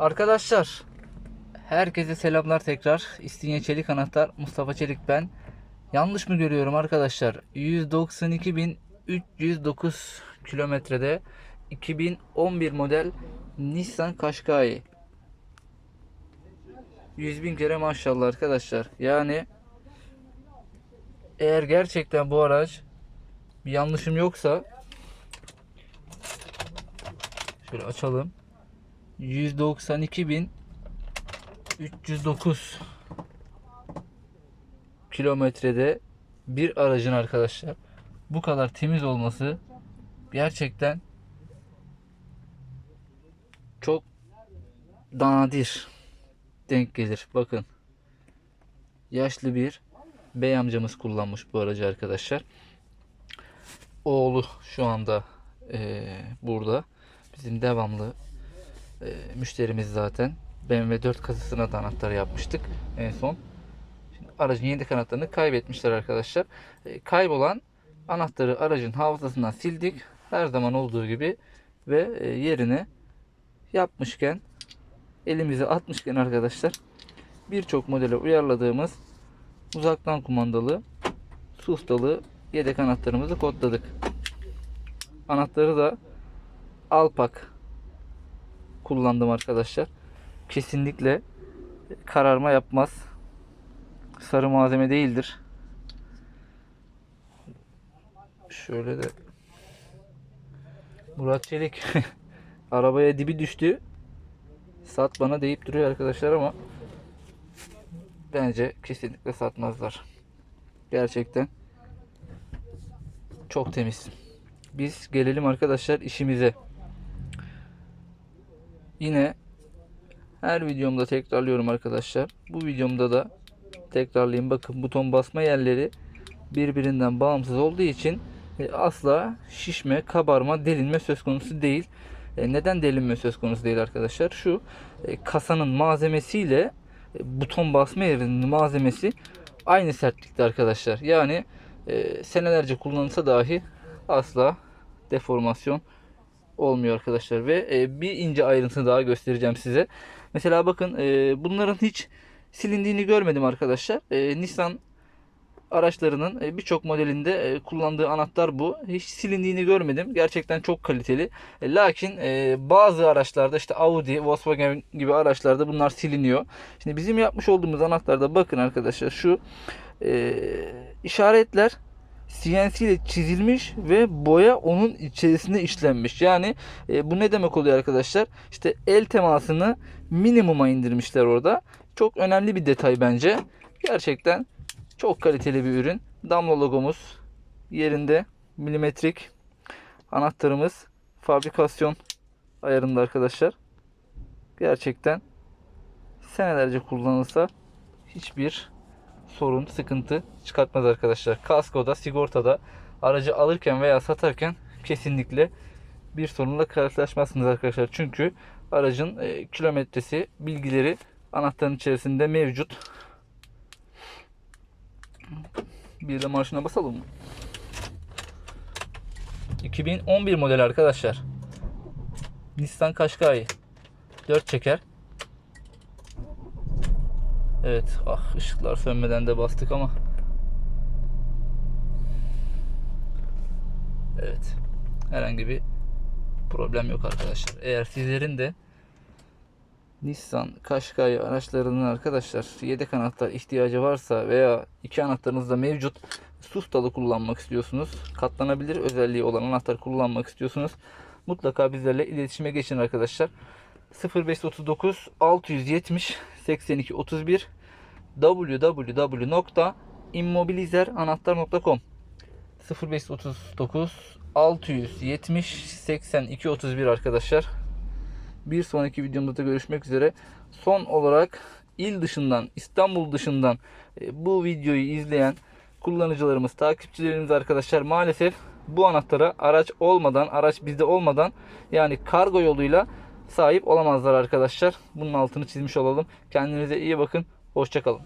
Arkadaşlar herkese selamlar tekrar. İstinye Çelik Anahtar Mustafa Çelik ben. Yanlış mı görüyorum arkadaşlar? 192.309 kilometrede 2011 model Nissan Qashqai. 100 bin kere maşallah arkadaşlar. Yani eğer gerçekten bu araç bir yanlışım yoksa şöyle açalım. 192.309 kilometrede bir aracın arkadaşlar bu kadar temiz olması gerçekten çok nadir denk gelir. Bakın yaşlı bir bey amcamız kullanmış bu aracı arkadaşlar. Oğlu şu anda eee, burada. Bizim devamlı e, müşterimiz zaten. BMW 4 kasasına da anahtar yapmıştık en son. Şimdi aracın yedek anahtarını kaybetmişler arkadaşlar. E, kaybolan anahtarı aracın hafızasından sildik. Her zaman olduğu gibi ve e, yerine yapmışken elimize atmışken arkadaşlar birçok modele uyarladığımız uzaktan kumandalı su ustalı yedek anahtarımızı kodladık. Anahtarı da Alpak kullandım arkadaşlar. Kesinlikle kararma yapmaz. Sarı malzeme değildir. Şöyle de Murat Çelik arabaya dibi düştü. Sat bana deyip duruyor arkadaşlar ama bence kesinlikle satmazlar. Gerçekten çok temiz. Biz gelelim arkadaşlar işimize. Yine her videomda tekrarlıyorum arkadaşlar. Bu videomda da tekrarlayayım. Bakın buton basma yerleri birbirinden bağımsız olduğu için e, asla şişme, kabarma, delinme söz konusu değil. E, Neden delinme söz konusu değil arkadaşlar? Şu e, kasanın malzemesiyle buton basma yerinin malzemesi aynı sertlikte arkadaşlar. Yani senelerce kullanılsa dahi asla deformasyon olmuyor arkadaşlar ve e, bir ince ayrıntı daha göstereceğim size. Mesela bakın e, bunların hiç silindiğini görmedim arkadaşlar. E, Nissan araçlarının e, birçok modelinde e, kullandığı anahtar bu. Hiç silindiğini görmedim. Gerçekten çok kaliteli. E, lakin e, bazı araçlarda işte Audi, Volkswagen gibi araçlarda bunlar siliniyor. Şimdi bizim yapmış olduğumuz anahtarda bakın arkadaşlar şu e, işaretler CNC ile çizilmiş ve boya onun içerisinde işlenmiş. Yani e, bu ne demek oluyor arkadaşlar? İşte el temasını minimuma indirmişler orada. Çok önemli bir detay bence. Gerçekten çok kaliteli bir ürün. Damla logomuz yerinde. Milimetrik anahtarımız fabrikasyon ayarında arkadaşlar. Gerçekten senelerce kullanılsa hiçbir sorun, sıkıntı çıkartmaz arkadaşlar. Kaskoda, sigortada aracı alırken veya satarken kesinlikle bir sorunla karşılaşmazsınız arkadaşlar. Çünkü aracın e, kilometresi, bilgileri anahtarın içerisinde mevcut. Bir de marşına basalım mı? 2011 model arkadaşlar. Nissan Qashqai. 4 çeker. Evet. Ah ışıklar sönmeden de bastık ama. Evet. Herhangi bir problem yok arkadaşlar. Eğer sizlerin de Nissan Qashqai araçlarının arkadaşlar yedek anahtar ihtiyacı varsa veya iki anahtarınız da mevcut sustalı kullanmak istiyorsunuz. Katlanabilir özelliği olan anahtar kullanmak istiyorsunuz. Mutlaka bizlerle iletişime geçin arkadaşlar. 0539 670 82 31 www.immobilizeranahtar.com 0539 670 82 31 arkadaşlar. Bir sonraki videomda da görüşmek üzere. Son olarak il dışından, İstanbul dışından e, bu videoyu izleyen kullanıcılarımız, takipçilerimiz arkadaşlar maalesef bu anahtara araç olmadan, araç bizde olmadan yani kargo yoluyla sahip olamazlar arkadaşlar. Bunun altını çizmiş olalım. Kendinize iyi bakın. Hoşçakalın.